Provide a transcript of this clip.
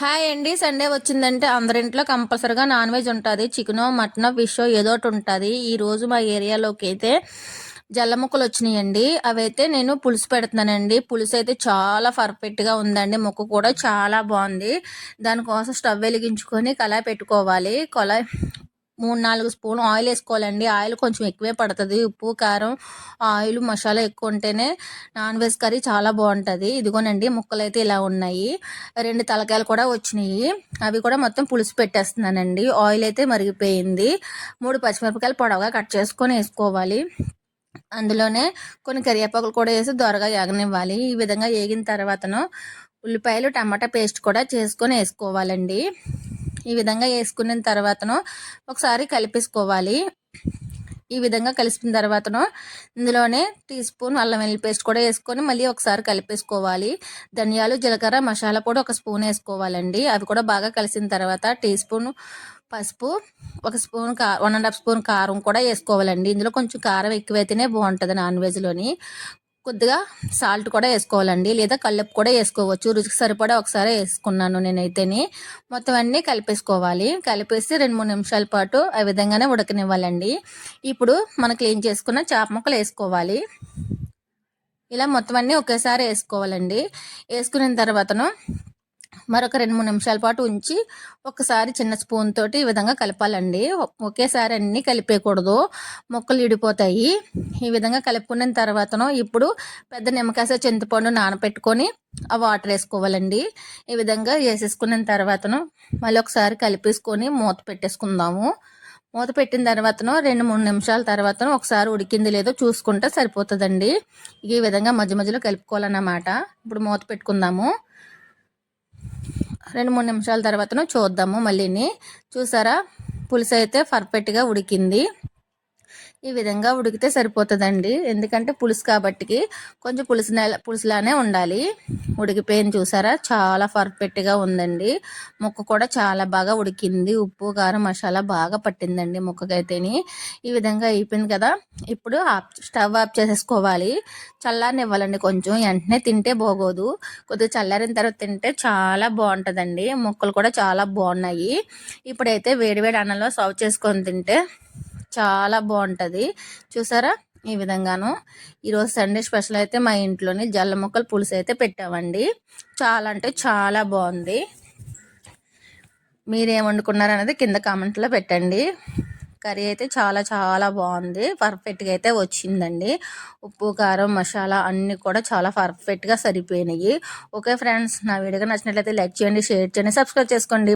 Hi అండి. Sunday వచ్చిందంటే అందరింట్లో కంపల్సరిగా నాన్ వెజ్ ఉంటుంది. చికెను మటనో ఫిషో ఏదో ఒకటి ఉంటుంది. ఈరోజు మా ఏరియాలోకి అయితే జల్లముక్కలు వచ్చినాయండి. అవైతే నేను పులుసు పెడుతున్నానండి. పులుసు అయితే చాలా పర్ఫెక్ట్గా ఉందండి. ముక్క కూడా చాలా బాగుంది. దానికోసం స్టవ్ వెలిగించుకొని కళాయి పెట్టుకోవాలి. కళాయి మూడు నాలుగు స్పూన్ ఆయిల్ వేసుకోవాలండి. ఆయిల్ కొంచెం ఎక్కువే పడుతుంది. ఉప్పు కారం ఆయిల్ మసాలా ఎక్కువ ఉంటేనే నాన్ వెజ్ కర్రీ చాలా బాగుంటుంది. ఇదిగోనండి ముక్కలు అయితే ఇలా ఉన్నాయి. రెండు తలకాయలు కూడా వచ్చినాయి. అవి కూడా మొత్తం పులుసు పెట్టేస్తున్నానండి. ఆయిల్ అయితే మరిగిపోయింది. మూడు పచ్చిమిరపకాయలు పొడవగా కట్ చేసుకొని వేసుకోవాలి. అందులోనే కొన్ని కరివేపాకులు కూడా వేసి దొరగా ఏగనివ్వాలి ఈ విధంగా ఏగిన తర్వాతను ఉల్లిపాయలు టమాటా పేస్ట్ కూడా చేసుకొని వేసుకోవాలండి. ఈ విధంగా వేసుకున్న తర్వాతను ఒకసారి కలిపేసుకోవాలి. ఈ విధంగా కలిపిన తర్వాతను ఇందులోనే టీ స్పూన్ అల్లం వెల్లుల్లి పేస్ట్ కూడా వేసుకొని మళ్ళీ ఒకసారి కలిపేసుకోవాలి. ధనియాలు జీలకర్ర మసాలా కూడా ఒక స్పూన్ వేసుకోవాలండి. అవి కూడా బాగా కలిసిన తర్వాత టీ స్పూన్ పసుపు ఒక స్పూన్ కా వన్ అండ్ హాఫ్ స్పూన్ కారం కూడా వేసుకోవాలండి. ఇందులో కొంచెం కారం ఎక్కువైతేనే బాగుంటుంది నాన్ వెజ్లోని కొద్దిగా సాల్ట్ కూడా వేసుకోవాలండి లేదా కల్లుపు కూడా వేసుకోవచ్చు. రుచికి సరిపడా ఒకసారి వేసుకున్నాను నేనైతేనే. మొత్తం అన్నీ కలిపేసుకోవాలి. కలిపేసి రెండు మూడు నిమిషాల పాటు ఆ విధంగానే ఉడకనివ్వాలండి. ఇప్పుడు మనం క్లీన్ చేసుకున్న చేప ముక్కలు వేసుకోవాలి. ఇలా మొత్తం అన్నీ ఒకేసారి వేసుకోవాలండి. వేసుకున్న తర్వాతను మరొక రెండు మూడు నిమిషాల పాటు ఉంచి ఒకసారి చిన్న స్పూన్ తోటి ఈ విధంగా కలపాలండి. ఒకేసారి అన్నీ కలిపేయకూడదు. మొక్కలు ఇడిపోతాయి ఈ విధంగా కలుపుకున్న తర్వాతను ఇప్పుడు పెద్ద నిమ్మకాయ చింతపండు నానపెట్టుకొని ఆ వాటర్ వేసుకోవాలండి. ఈ విధంగా వేసేసుకున్న తర్వాతను మళ్ళీ ఒకసారి కలిపేసుకొని మూత పెట్టేసుకుందాము. మూత పెట్టిన తర్వాతను రెండు మూడు నిమిషాల తర్వాతను ఒకసారి ఉడికింది లేదో చూసుకుంటే సరిపోతుందండి. ఈ విధంగా మధ్య మధ్యలో కలుపుకోవాలన్నమాట. ఇప్పుడు మూత పెట్టుకుందాము. రెండు మూడు నిమిషాల తర్వాతను చూద్దాము మళ్ళీని. చూసారా? పులుసు అయితే పర్ఫెక్ట్గా ఉడికింది. ఈ విధంగా ఉడికితే సరిపోతుందండి. ఎందుకంటే పులుసు కాబట్టికి కొంచెం పులుసు పులుసులానే ఉండాలి. ఉడికిపోయింది చూసారా? చాలా పర్ఫెక్ట్గా ఉందండి. ముక్క కూడా చాలా బాగా ఉడికింది. ఉప్పు కారం మసాలా బాగా పట్టిందండి ముక్కకైతేని. ఈ విధంగా అయిపోయింది కదా? ఇప్పుడు ఆఫ్ స్టవ్ ఆఫ్ చేసేసుకోవాలి. చల్లారనివ్వాలండి కొంచెం. వెంటనే తింటే బాగోదు. కొద్దిగా చల్లారిన తర్వాత తింటే చాలా బాగుంటుందండి. ముక్కలు కూడా చాలా బాగున్నాయి. ఇప్పుడైతే వేడివేడి అన్నంలో సర్వ్ చేసుకొని తింటే చాలా బాగుంటుంది. చూసారా? ఈ విధంగాను. ఈరోజు సండే స్పెషల్ అయితే మా ఇంట్లోని జల్ల మొక్కలు పులుసు అయితే పెట్టామండి. చాలా అంటే చాలా బాగుంది. మీరేం వండుకున్నారు అనేది కింద కామెంట్లో పెట్టండి. కర్రీ అయితే చాలా చాలా బాగుంది. పర్ఫెక్ట్గా అయితే వచ్చిందండి. ఉప్పు కారం మసాలా అన్నీ కూడా చాలా పర్ఫెక్ట్గా సరిపోయినాయి. ఓకే ఫ్రెండ్స్ నా వీడియోగా నచ్చినట్లయితే లైక్ చేయండి షేర్ చేయండి సబ్స్క్రైబ్ చేసుకోండి.